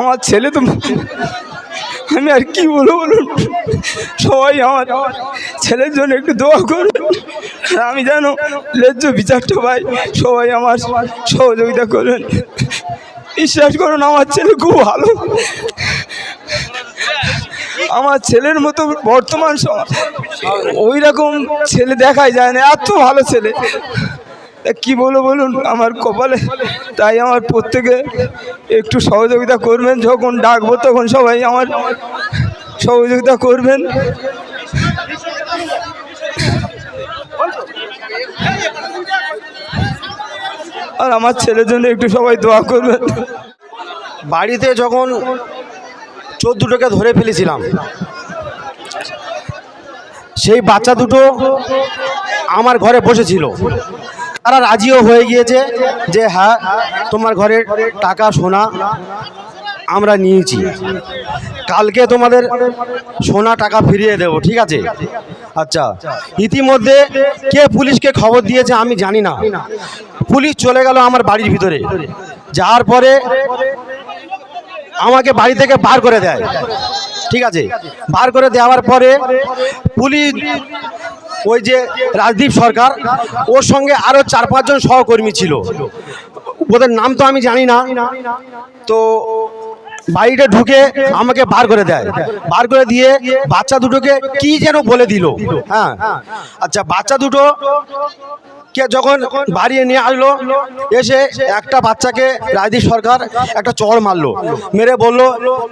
আমার ছেলে তো আমি আর কি বলব বলুন? সবাই আমার ছেলের জন্য একটু দোয়া করুন। আমি যেন লেজ্জ বিচারটা পাই, সবাই আমার সহযোগিতা করবেন বিশ্বাস করুন, আমার ছেলে খুব ভালো। আমার ছেলের মতো বর্তমান সমাজ ওই রকম ছেলে দেখাই যায় না, এত ভালো ছেলে। তা কি বলব বলুন? আমার কপালে, তাই আমার প্রত্যেকে একটু সহযোগিতা করবেন। যখন ডাকবো তখন সবাই আমার সহযোগিতা করবেন। আর আমার ছেলের জন্য একটু সবাই দোয়া করবেন। বাড়িতে যখন চোর দুটোকে ধরে ফেলেছিলাম, সেই বাচ্চা দুটো আমার ঘরে বসেছিল। তারা রাজিও হয়ে গিয়েছে যে হ্যাঁ তোমার ঘরের টাকা সোনা আমরা নিয়েছি। কালকে তোমাদের সোনা টাকা ফিরিয়ে দেব, ঠিক আছে? আচ্ছা ইতিমধ্যে কে পুলিশকে খবর দিয়েছে আমি জানি না। পুলিশ চলে গেল আমার বাড়ির ভিতরে। যাওয়ার পরে আমাকে বাড়ি থেকে বার করে দেয়, ঠিক আছে? বার করে দেওয়ার পরে পুলিশ ওই যে রাজদীপ সরকার, ওর সঙ্গে আরও চার পাঁচজন সহকর্মী ছিল। ওদের নাম তো আমি জানি না। তো বাড়িটা ঢুকে আমাকে বার করে দেয়। বার করে দিয়ে বাচ্চা দুটোকে কি যেন বলে দিল। হ্যাঁ। আচ্ছা বাচ্চা দুটো কে যখন বাড়িয়ে নিয়ে আসলো, এসে একটা বাচ্চাকে রাজদীপ সরকার একটা চড় মারলো। মেরে বলল,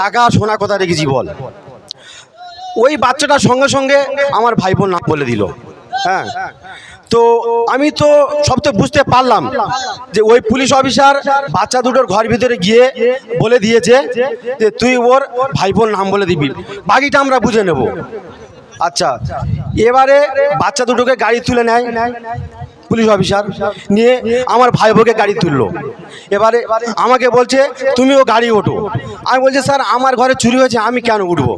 টাকা সোনা কথা রেখেছি বল? ওই বাচ্চাটা সঙ্গে সঙ্গে আমার ভাইবোন নাম বলে দিল। হ্যাঁ। তো আমি তো সব তো বুঝতে পারলাম যে ওই পুলিশ অফিসার বাচ্চা দুটোর ঘর ভিতরে গিয়ে বলে দিয়েছে যে তুই ওর ভাইবোন নাম বলে দিবি। বাকিটা আমরা বুঝে নেব। আচ্ছা। এবারে বাচ্চা দুটোকে গাড়ি তুলে নেয়। পুলিশ অফিসার নিয়ে আমার ভাই বোকে গাড়ি তুললো। এবারে আমাকে বলছে, তুমিও গাড়ি ওঠো। আমি বলছি, স্যার, আমার ঘরে চুরি হয়েছে, আমি কেন উঠবো?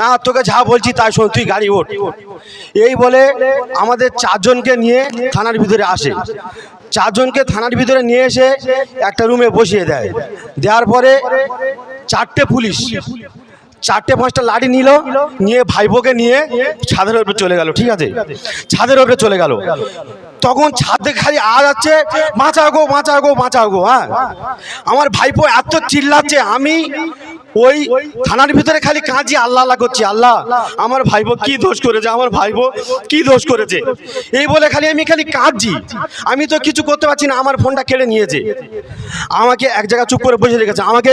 না, তোকে যা বলছি তাই শোন, তুই গাড়ি ওঠ। এই বলে আমাদের চারজনকে নিয়ে থানার ভিতরে আসে। চারজনকে থানার ভিতরে নিয়ে এসে একটা রুমে বসিয়ে দেয়। দেওয়ার পরে চারটে পুলিশ, চারটে পাঁচটা লাঠি নিল, নিয়ে ভাইবোকে নিয়ে ছাদের উপরে চলে গেল, ঠিক আছে? ছাদের উপরে চলে গেল। তখন ছাদে খালি আওয়াজ যাচ্ছে বাঁচাও গো বাঁচাও গো বাঁচাও গো হ্যাঁ। আমার ভাইপো এত চিল্লাচ্ছে, আমি ওই থানার ভিতরে খালি কাঁচি আল্লাহ আল্লাহ করছি, আল্লাহ, আমার ভাইবো কি দোষ করেছে, আমার ভাইপো কি দোষ করেছে? এই বলে খালি আমি খালি কাঁদছি, আমি তো কিছু করতে পারছি না, আমার ফোনটা কেড়ে নিয়েছে। আমাকে এক জায়গায় চুপ করে বসে রেখেছে, আমাকে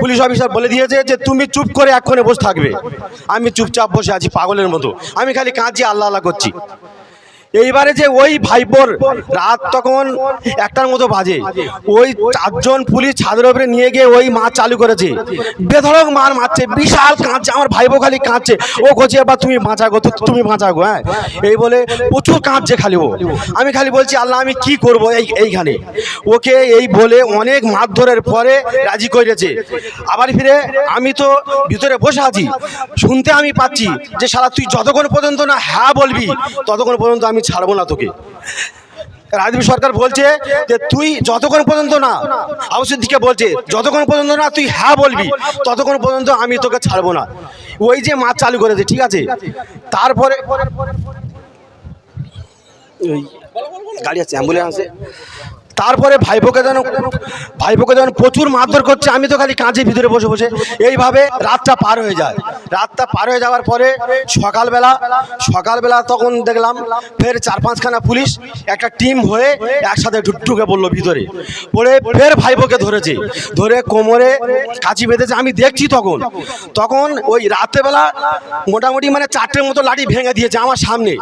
পুলিশ অফিসার বলে দিয়েছে যে, তুমি চুপ করে এক্ষণে বসে থাকবে আমি চুপচাপ বসে আছি পাগলের মতো, আমি খালি কাঁদছি, আল্লাহ আল্লাহ করছি। এইবারে যে ওই ভাইপোর রাত তখন একটার মতো বাজে। ওই চারজন পুলিশ ছাদের উপরে নিয়ে গিয়ে ওই মাছ চালু করেছে। বেধড়ক মার মারছে, বিশাল কাঁদছে, আমার ভাইপো খালি কাঁদছে। ও করছে এবার তুমি বাঁচাগো তুমি বাঁচাগো হ্যাঁ? এই বলে প্রচুর কাঁদছে খালি ও। আমি খালি বলছি, আল্লাহ, আমি কি করব এই, এইখানে? ওকে এই বলে অনেক মারধরের পরে রাজি করেছে। আবার ফিরে আমি তো ভিতরে বসে আছি। শুনতে আমি পাচ্ছি যে সারা তুই যতক্ষণ পর্যন্ত না হ্যাঁ বলবি, ততক্ষণ পর্যন্ত আমি ছাড়বো না তোকে। রাজীব সরকার বলছে যে তুই যতক্ষণ পর্যন্ত না আবাসের দিকে বলছে, যতক্ষণ পর্যন্ত না তুই হ্যাঁ বলবি, ততক্ষণ পর্যন্ত আমি তোকে ছাড়বো না। ওই যে মাছ চালু করেছে, ঠিক আছে? তারপরে গাড়ি আছে, অ্যাম্বুলেন্স আছে। তারপরে ভাইপোকে যেন ভাইপোকে যেন প্রচুর মারধর করছে, আমি তো খালি কাঁচের ভিতরে বসে বসে। এইভাবে রাতটা পার হয়ে যায়। রাতটা পার হয়ে যাওয়ার পরে সকালবেলা সকালবেলা তখন দেখলাম ফের চার পাঁচখানা পুলিশ, একটা টিম হয়ে একসাথে ঢু- ঢুকে পড়ল ভিতরে। পড়ে ফের ভাইপোকে ধরেছে। ধরে কোমরে কাঁচি বেঁধেছে। আমি দেখছি তখন। তখন ওই রাত্রেবেলা মোটামুটি মানে চারটের মতো লাঠি ভেঙে দিয়েছে আমার সামনে।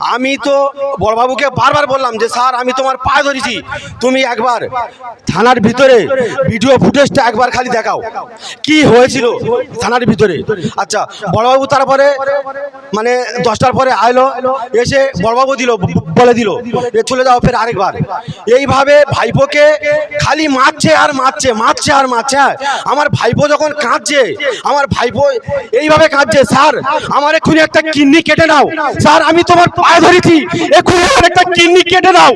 আমি তো বড়বাবুকে বারবার বললাম যে, স্যার, আমি তোমার পায়ে ধরেছি। তুমি একবার থানার ভিতরে ভিডিও ফুটেজটা একবার খালি দেখাও। কি হয়েছিল থানার ভিতরে? আচ্ছা বড়বাবু তারপরে মানে দশটার পরে আইলো, এসে বড়বাবু দিল, বলে দিল এ চলে যাও ফের আরেকবার। এইভাবে ভাইপোকে খালি মারছে আর মারছে মারছে আর মারছে। হ্যাঁ। আমার ভাইপো যখন কাঁদছে, আমার ভাইপো এইভাবে কাঁদছে, স্যার, আমার এক্ষুনি একটা কিডনি কেটে নাও। স্যার, আমি তোমার পায়ে ধরেছি, এক্ষুনি একটা কিডনি কেটে নাও।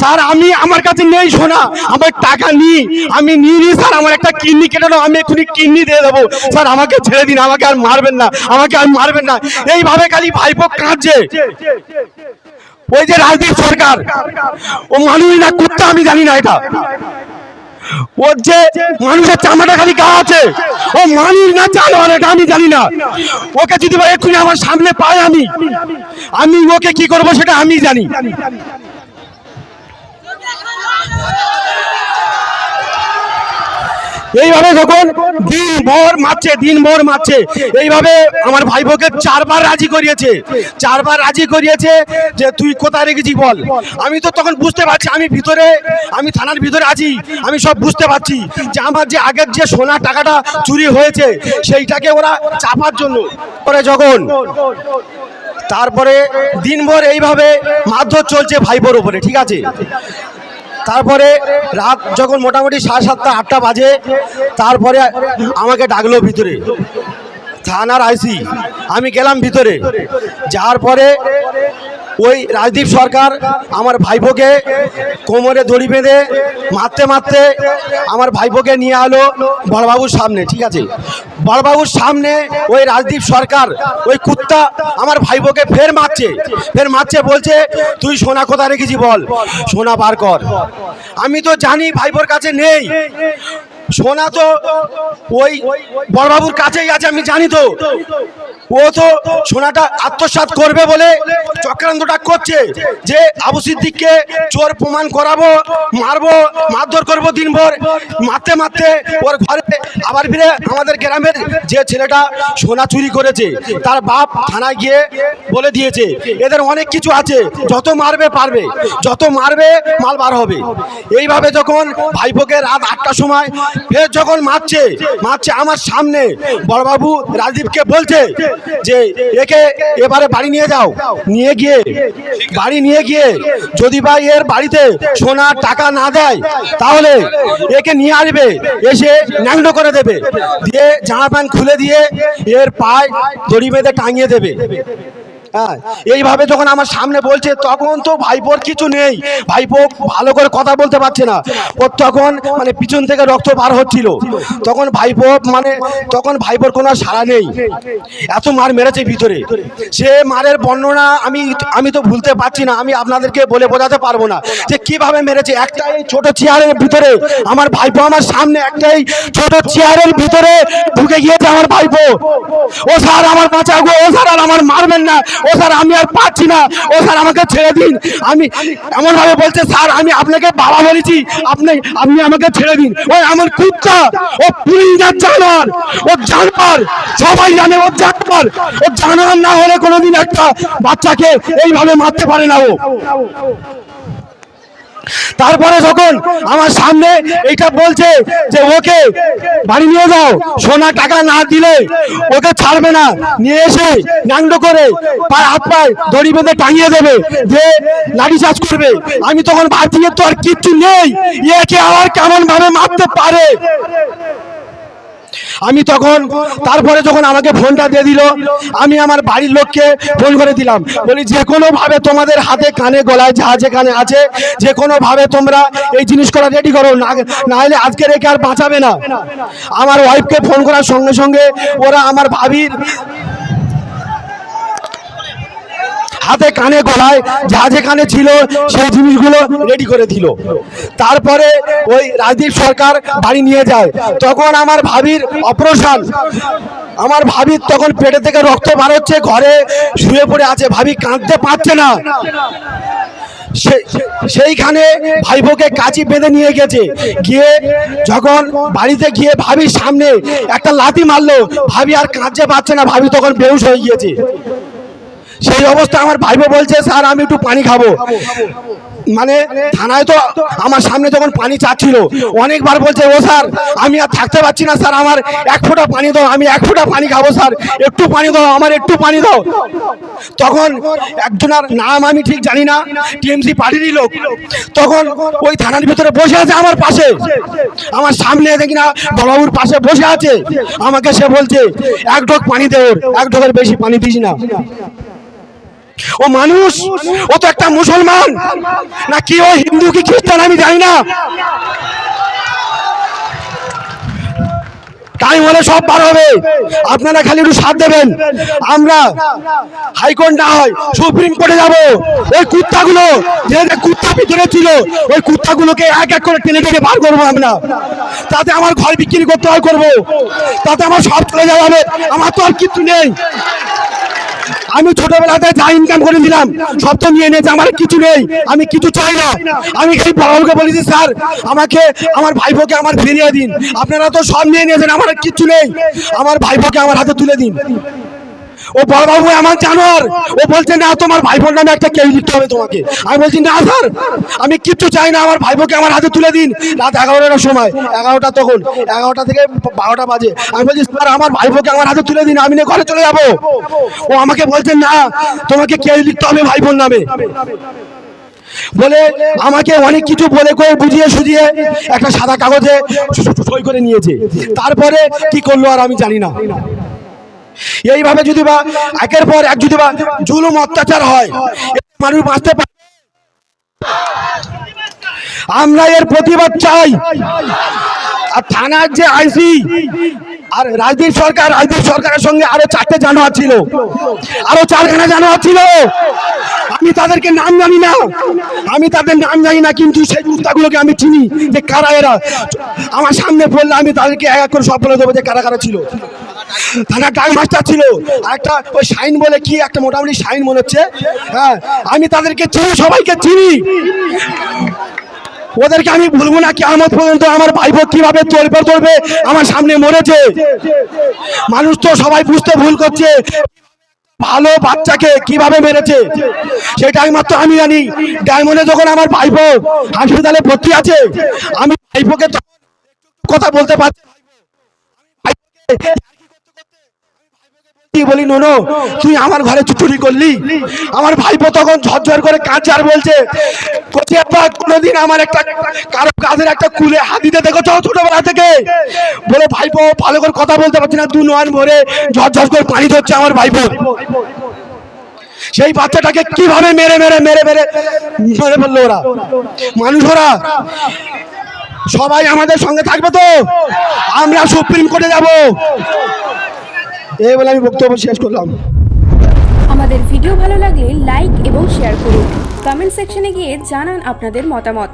স্যার, আমি আমার কাছে নেই শোনা আমার টাকা নিই। আমি নিয়ে নিই, স্যার। আমার একটা কিডনি কেটে নাও আমি এক্ষুনি কিডনি দিয়ে দেবো। স্যার, আমাকে ছেড়ে দিন, আমাকে আর মারবেন না, আমাকে আর মারবেন না। এইভাবে খালি ভাইপো কাঁদছে। ওই যে রাজদীপ সরকার, ও মানুষ না, কুত্তা, আমি জানি না এটা। ওর যে মানুষের চামড়াটা খালি গা আছে, ও মানুষ না, জানোয়ার, এটা আমি জানি না। ওকে যদি এক্ষুনি আমার সামনে পাই আমি আমি ওকে কি করব সেটা আমি জানি। এইভাবে যখন দিন ভর মারছে দিন ভর মারছে, এইভাবে আমার ভাইবোকে চারবার রাজি করিয়েছে, চারবার রাজি করিয়েছে যে তুই কোথায় রেখেছি বল? আমি তো তখন বুঝতে পারছি, আমি ভিতরে, আমি থানার ভিতরে আছি, আমি সব বুঝতে পারছি যে আমার যে আগের যে সোনার টাকাটা চুরি হয়েছে, সেইটাকে ওরা চাপার জন্য পরে যখন, তারপরে দিনভর এইভাবে মারধর চলছে ভাইবোর উপরে, ঠিক আছে? তারপরে রাত যখন মোটামুটি সাড়ে সাতটা, আটটা বাজে, তারপরে আমাকে ডাকলো ভিতরে। থানার আইসি, আমি গেলাম ভিতরে। যাওয়ার পরে ওই রাজদীপ সরকার আমার ভাইপোকে কোমরে দড়ি বেঁধে মারতে মারতে আমার ভাইপোকে নিয়ে আলো বড়বাবুর সামনে, ঠিক আছে? বড়বাবুর সামনে ওই রাজদীপ সরকার ওই কুত্তা আমার ভাইপোকে ফের মারছে ফের মারছে, বলছে, তুই সোনা কোথায় রেখেছি বল? সোনা বার কর। আমি তো জানি ভাইপোর কাছে নেই। সোনা তো ওই বড়বাবুর কাছেই আছে, আমি জানি তো। ও তো সোনাটা আত্মসাৎ করবে বলে চক্রান্তটা করছে যে আবু সিদ্দিককে চোর প্রমাণ করাবো, মারবো, মারধর করব দিনভর। মারতে মারতে ওর ঘরে আবার ফিরে আমাদের গ্রামের যে ছেলেটা সোনা চুরি করেছে, তার বাপ থানায় গিয়ে বলে দিয়েছে, এদের অনেক কিছু আছে, যত মারবে পারবে, যত মারবে মাল বার হবে। এইভাবে যখন ভাইপোকে রাত আটটার সময় ফের যখন মারছে মারছে আমার সামনে, বড়বাবু রাজদীপকে বলছে যে, একে এবারে বাড়ি নিয়ে যাও, নিয়ে গিয়ে, বাড়ি নিয়ে গিয়ে যদি বা এর বাড়িতে সোনা টাকা না দেয়, তাহলে একে নিয়ে আসবে, এসে ন্যাংটো করে দেবে, দিয়ে জামা প্যান্ট খুলে দিয়ে এর পায়ে দড়ি বেঁধে টাঙিয়ে দেবে। হ্যাঁ এইভাবে যখন আমার সামনে বলছে, তখন তো ভাইপোর কিছু নেই। ভাইপো ভালো করে কথা বলতে পারছে না। তখন মানে পিছন থেকে রক্ত বার হচ্ছিল। তখন ভাইপো মানে তখন ভাইপোর কোনো সাড়া নেই। এত মার মেরেছে ভিতরে। সে মারের বর্ণনা আমি আমি তো ভুলতে পারছি না। আমি আপনাদেরকে বলে বোঝাতে পারব না যে কীভাবে মেরেছে। একটাই ছোট চেয়ারের ভিতরে আমার ভাইপো আমার সামনে, একটাই ছোট চেয়ারের ভিতরে ঢুকে গিয়েছে আমার ভাইপো। ও স্যার, আমার বাঁচা গো। ও স্যার, আর আমার মারবেন না। ও স্যার, আমি আর পাচ্ছি না। ও স্যার, আমাকে ছেড়ে দিন। আমি এমন ভাবে বলছে, স্যার, আমি আপনাকে বাবা বলেছি। আপনি আপনি আমাকে ছেড়ে দিন। ওই আমার কুত্তা, ও পুলিশ জানার ও জানার সবাই জানে ও জানার ও জানার না হলে কোনোদিন একটা বাচ্চাকে এইভাবে মারতে পারে না ও। তারপরে যখন আমার সামনে এটা বলছে যে ওকে বাড়ি নিয়ে যাও, সোনা টাকা না দিলে ওকে ছাড়বে না। নিয়ে এসে ন্যাংড করে পায়ে হাত পায়ে দড়ি বেঁধে টাঙিয়ে দেবে, যে নারী চাষ করবে। আমি তখন এর তো আর কিচ্ছু নেই। একে আবার কেমন ভাবে মারতে পারে? আমি তখন, তারপরে যখন আমাকে ফোনটা দিয়ে দিল, আমি আমার বাড়ির লোককে ফোন করে দিলাম। বলি, যে কোনোভাবে তোমাদের হাতে কানে, গলায় যা যেখানে আছে, যে কোনোভাবে তোমরা এই জিনিসগুলো রেডি করো। না না হলে আজকে রেখে আর বাঁচাবে না। আমার ওয়াইফকে ফোন করার সঙ্গে সঙ্গে ওরা আমার ভাবির হাতে কানে গলায় যা যেখানে ছিল সেই জিনিসগুলো রেডি করে দিল। তারপরে ওই রাজদীপ সরকার বাড়ি নিয়ে যায়। তখন আমার ভাবির অপারেশন আমার ভাবির তখন পেটে থেকে রক্ত বার হচ্ছে, ঘরে শুয়ে পড়ে আছে। ভাবি কাঁদতে পারছে না। সেইখানে ভাইবোকে কাঁচি বেঁধে নিয়ে গেছে। গিয়ে যখন বাড়িতে গিয়ে ভাবির সামনে একটা লাথি মারলো, ভাবি আর কাঁদতে পারছে না। ভাবি তখন বেহুশ হয়ে গিয়েছে। সেই অবস্থা আমার ভাইপো বলছে, স্যার, আমি একটু পানি খাব। মানে থানায় তো আমার সামনে যখন পানি চাচ্ছিল, অনেকবার বলছে, ও স্যার, আমি আর থাকতে পারছি না, স্যার, আমার এক ফোঁটা পানি দাও, আমি এক ফোঁটা পানি খাব, স্যার, একটু পানি দাও, আমার একটু পানি দাও। তখন একজনের নাম আমি ঠিক জানি না, টিএমসি পার্টিরই লোক। তখন ওই থানার ভিতরে বসে আছে আমার পাশে। আমার সামনে দেখি না বড়বাবুর পাশে বসে আছে। আমাকে সে বলছে, এক ঢোক পানি দে ওর, এক ঢোকের বেশি পানি দিস না। ও মানুষ, ও তো একটা মুসলমান। না কি ও হিন্দু কি খ্রিস্টান, আমি জানি না। টাইম হলে সব বার হবে। আপনারা খালি একটু সাথ দেবেন। আমরা হাইকোর্ট না হয় সুপ্রিম কোর্টে যাব। ওই কুত্তাগুলো, যে কুত্তা ভিতরে ছিল, ওই কুত্তাগুলোকে এক এক করে টেনে টেনে বার করব আমরা। তাতে আমার ঘর বিক্রি করতে হয় করব। তাতে আমার সব চলে যাওয়া হবে। আমার তো আর কিচ্ছু নেই। আমি ছোটবেলাতে যা ইনকাম করে দিলাম সব তো নিয়ে নিয়েছে আমার কিছু নেই, আমি কিছু চাই না। আমি সেই বাবাকে বলেছি, স্যার, আমাকে, আমার ভাইপোকে আমার ফিরিয়ে দিন। আপনারা তো সব নিয়ে নিয়েছেন, আমার কিছু নেই। আমার ভাইপোকে আমার হাতে তুলে দিন। ও বড় বড়বাবু আমার জানোয়ার ও বলছে, না, তোমার ভাইপোর নামে একটা কেউ লিখতে হবে তোমাকে। আমি বলছি, না স্যার, আমি কিচ্ছু চাই না, আমার ভাইপোকে আমার হাতে তুলে দিন। রাত এগারোটার সময়, এগারোটা তখন, এগারোটা থেকে বারোটা বাজে। আমি বলছি, স্যার, আমার ভাইপোকে আমার হাতে তুলে দিন, আমি নিয়ে ঘরে চলে যাব। ও আমাকে বলছে, না, তোমাকে কেউ লিখতে হবে ভাইপোর নামে। বলে আমাকে অনেক কিছু বলে করে বুঝিয়ে সুঝিয়ে একটা সাদা কাগজে সই করে নিয়েছে। তারপরে কি করল আর আমি জানি না। এইভাবে যদি বা একের পর এক যদি বা জুলুম, অত্যাচার হয় মানুষ বাঁচতে পারে। আমরা এর প্রতিবাদ চাই। আর থানার যে আইসি আর রাজদীপ সরকার রাজদীপ সরকারের সঙ্গে আরও চারটে জানোয়ার ছিল। আরও চারখানা জানোয়ার ছিল। আমি তাদেরকে নাম জানি না। আমি তাদের নাম জানি না, কিন্তু সেই কুত্তাগুলোকে আমি চিনি যে কারা এরা। আমার সামনে পড়লে আমি তাদেরকে এক এক করে সব বলে দেবো যে কারা কারা ছিল। থানার ডাক মাস্টার ছিল। একটা ওই শাইন বলে কি, একটা মোটামুটি শাইন মনে হচ্ছে। হ্যাঁ আমি তাদেরকে চিনি, সবাইকে চিনি। ওদেরকে আমি ভুলবো না কি আমার পর্যন্ত আমার ভাইপো কীভাবে চলবে চলবে, আমার সামনে মরেছে। মানুষ তো সবাই বুঝতে ভুল করছে, ভালো বাচ্চাকে কীভাবে মেরেছে। সেটা একমাত্র আমি জানি। ডায়মন্ডে যখন আমার ভাইপো হাসপাতালে ভর্তি আছে, আমি ভাইপোকে কথা বলতে পারছি বলি, নোনো, তুই আমার ঘরে চুরি করলি। আমার ভাইপো তখন ঝরঝর করে কাঁদছে আর বলছে কোচি কোনোদিন আমার একটা, কারও কাজের একটা কুলে হাত দিতে দেখেছ ছোটবেলা থেকে? বলে, ভাইপো, ভালো করে কথা বলতে পারছি না, দু নয়ন ভরে ঝরঝর করে পানি ধরছে আমার ভাইপো। সেই বাচ্চাটাকে কীভাবে মেরে মেরে মেরে মেরে মেরে ফেলল ওরা? মানুষ ওরা? সবাই আমাদের সঙ্গে থাকবে তো? আমরা সুপ্রিম কোর্টে যাব। এই বলে আমি বক্তব্য শেষ করলাম। আমাদের ভিডিও ভালো লাগলে লাইক এবং শেয়ার করুন। কমেন্ট সেকশনে গিয়ে জানান আপনাদের মতামত।